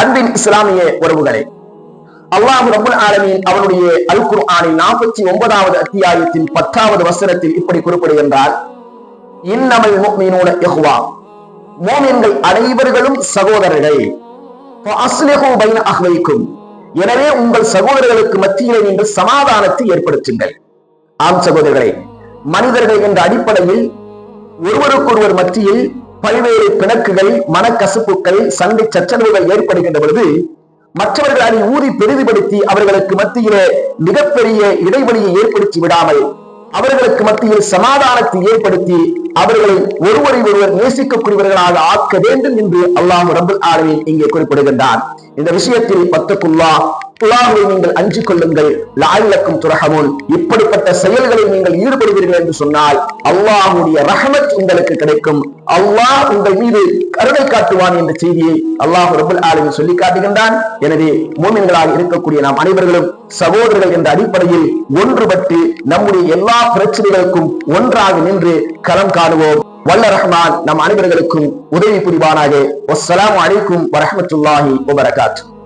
அன்பின் இஸ்லாமிய உறவுகளே. அல்லாஹ் ரபுல் ஆலமியின் அவனுடைய அல் குர்ஆனின் நாற்பத்தி ஒன்பதாவது அத்தியாயத்தின் பத்தாவது வசனத்தில் இப்படி குறிப்பிடுகின்றார். இன்னமல் முஃமினூன இஹ்வா. மோமின்கள் அனைவர்களும் சகோதரர்கள். அஹ்வைக்கும். எனவே உங்கள் சகோதரர்களுக்கு மத்தியிலே நீங்கள் சமாதானத்தை ஏற்படுத்துங்கள். ஆம் சகோதரர்களே மனிதர்கள் என்ற அடிப்படையில் ஒருவருக்கொருவர் மத்தியில் பல்வேறு பிணக்குகள் மனக்கசப்புகள் சண்டை சச்சரவுகள் ஏற்படுகின்ற பொழுது மற்றவர்கள் அதை ஊதி பெரிதுபடுத்தி அவர்களுக்கு மத்தியிலே மிகப்பெரிய இடைவெளியை ஏற்படுத்தி விடாமல் அவர்களுக்கு மத்தியில் சமாதானத்தை ஏற்படுத்தி அவர்களை ஒருவரை ஒருவர் நேசிக்கக்கூடியவர்களாக ஆக்க வேண்டும் என்று அல்லாஹ் ரபுல் ஆலமின் இங்கே குறிப்பிடுகின்றான். இந்த விஷயத்தில் பத்துக்குல்லா துலாவை நீங்கள் அஞ்சு கொள்ளுங்கள். லாயிலக்கும் துரகமுன். இப்படிப்பட்ட செயல்களில் நீங்கள் ஈடுபடுவீர்கள் என்று சொன்னால் அல்லாஹுடைய ரஹமத் உங்களுக்கு கிடைக்கும். அல்லாஹ் உங்கள் மீது கருணை காட்டுவான் என்ற செய்தியை அல்லாஹ் ரபுல் ஆலமின் சொல்லி காட்டுகின்றான். எனவே மோமின்களாக இருக்கக்கூடிய நாம் அனைவர்களும் சகோதரர்கள் என்ற அடிப்படையில் ஒன்றுபட்டு நம்முடைய எல்லா பிரச்சனைகளுக்கும் ஒன்றாக நின்று களம் காணுவோம். வல்ல ரஹ்மான் நம் அனைவர்களுக்கும் உதவி புரிவானாக. வஸ்ஸலாமு அலைக்கும் வரஹமத்துல்லாஹி வபரகாத்துஹு